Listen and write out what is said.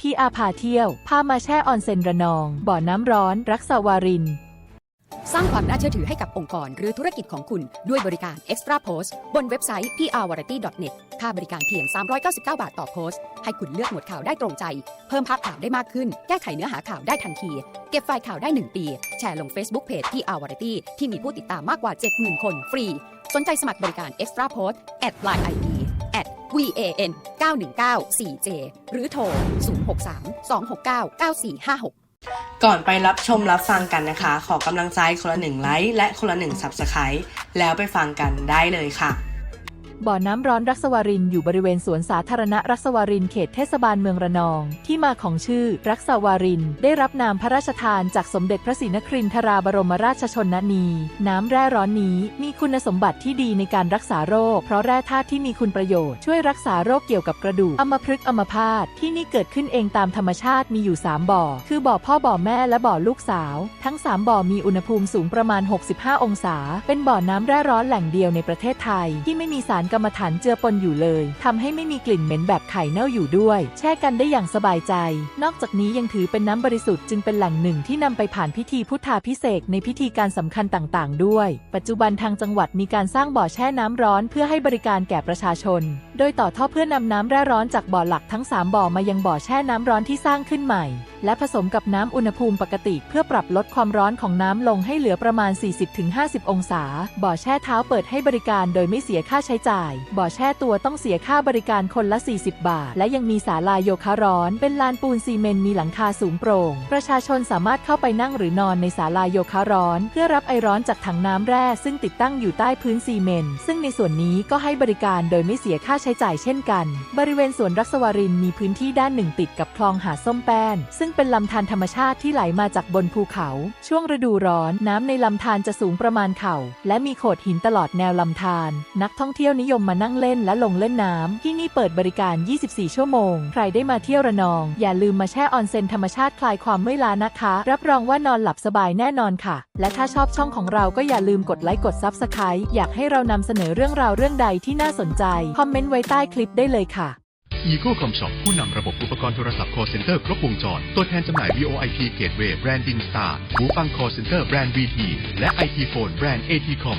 พี่อาพาเที่ยว พามาแช่ออนเซ็นระนอง บ่อน้ำร้อน รักสวาริน สร้างความน่าเชื่อถือให้กับองค์กรหรือธุรกิจของคุณด้วยบริการ Extra Post บนเว็บไซต์ prvariety.net ค่าบริการเพียง 399 บาทต่อโพสต์ ให้คุณเลือกหมวดข่าวได้ตรงใจ เพิ่มภาพข่าวได้มากขึ้น แก้ไขเนื้อหาข่าวได้ทันที เก็บไฟล์ข่าวได้ 1 ปี แชร์ลง Facebook Page PR Variety ที่มีผู้ติดตามมากกว่า 70,000 คนฟรี สนใจสมัครบริการ Extra Post at line ID van 919 4j หรือโทร 063 269 9456ก่อนไปรับชมรับฟังกันนะคะ ขอกำลังใจคนละหนึ่งไลค์และคนละหนึ่งสับสไครต์แล้วไปฟังกันได้เลยค่ะ บ่อน้ำร้อนรักสวารินอยู่บริเวณสวนสาธารณะรักสวารินเขตเทศบาลเมืองระนอง ที่มาของชื่อรักสวาริน ได้รับนามพระราชทานจากสมเด็จพระศรีนครินทราบรมราชชนนี น้ำแร่ร้อนนี้มีคุณสมบัติที่ดีในการรักษาโรค เพราะแร่ธาตุที่มีคุณประโยชน์ช่วยรักษาโรคเกี่ยวกับกระดูกอัมพฤกษ์อัมพาตที่นี่เกิดขึ้นเองตามธรรมชาติมีอยู่ 3 บ่อ คือบ่อพ่อบ่อแม่และบ่อลูกสาว ทั้ง 3 บ่อมีอุณหภูมิสูงประมาณ 65 องศา เป็นบ่อน้ำแร่ร้อนแหล่งเดียวในประเทศไทยที่ไม่มีสารกรรมฐานเจือปนอยู่เลยทำให้ไม่มีกลิ่นเหม็นแบบไข่เน่าอยู่ด้วย แช่กันได้อย่างสบายใจ นอกจากนี้ยังถือเป็นน้ำบริสุทธิ์จึงเป็นแหล่งหนึ่งที่นำไปผ่านพิธีพุทธาพิเศษในพิธีการสำคัญต่างๆ ด้วย ปัจจุบันทางจังหวัดมีการสร้างบ่อแช่น้ำร้อนเพื่อให้บริการแก่ประชาชน โดยต่อท่อเพื่อนำน้ำแร่ร้อนจากบ่อหลักทั้ง 3 บ่อมายังบ่อแช่น้ำร้อนที่สร้างขึ้นใหม่ และผสมกับน้ำอุณหภูมิปกติ เพื่อปรับลดความร้อนของน้ำลงให้เหลือประมาณ 40-50 องศา บ่อแช่เท้าเปิดให้บริการโดยไม่เสียค่าใช้จ่ายบ่อแช่ตัวต้องเสียค่าบริการคนละ 40 บาท และยังมีศาลาโยคะร้อน เป็นลานปูนซีเมนต์มีหลังคาสูงโปร่ง ประชาชนสามารถเข้าไปนั่งหรือนอนในศาลาโยคะร้อน เพื่อรับไอร้อนจากถังน้ำแร่ซึ่งติดตั้งอยู่ใต้พื้นซีเมนต์ซึ่งในส่วนนี้ก็ให้บริการโดยไม่เสียค่าใช้จ่ายเช่นกัน บริเวณสวนรักสวารินมีพื้นที่ด้านหนึ่งติดกับคลองหาส้มแป้น ซึ่งเป็นลำธารธรรมชาติที่ไหลมาจากบนภูเขา ช่วงฤดูร้อน น้ำในลำธารจะสูงประมาณเข่า และมีโขดหินตลอดแนวลำธารนักท่องเที่ยวนิยมมานั่งเล่นและลงเล่นน้ำ ที่นี่เปิดบริการ 24 ชั่วโมง ใครได้มาเที่ยวระนอง อย่าลืมมาแช่ออนเซ็นธรรมชาติคลายความเมื่อยล้านะคะ รับรองว่านอนหลับสบายแน่นอนค่ะ และถ้าชอบช่องของเราก็อย่าลืมกดไลค์กด Subscribe อยากให้เรานำเสนอเรื่องราวเรื่องใดที่น่าสนใจคอมเมนต์ไว้ใต้คลิปได้เลยค่ะ Eco Com Shop ผู้นำระบบอุปกรณ์โทรศัพท์ call center ครบวงจร ตัวแทนจำหน่าย VoIP Gateway แบรนด์ Dingstar หูฟัง call center แบรนด์ VT และ IT Phone แบรนด์ ATCom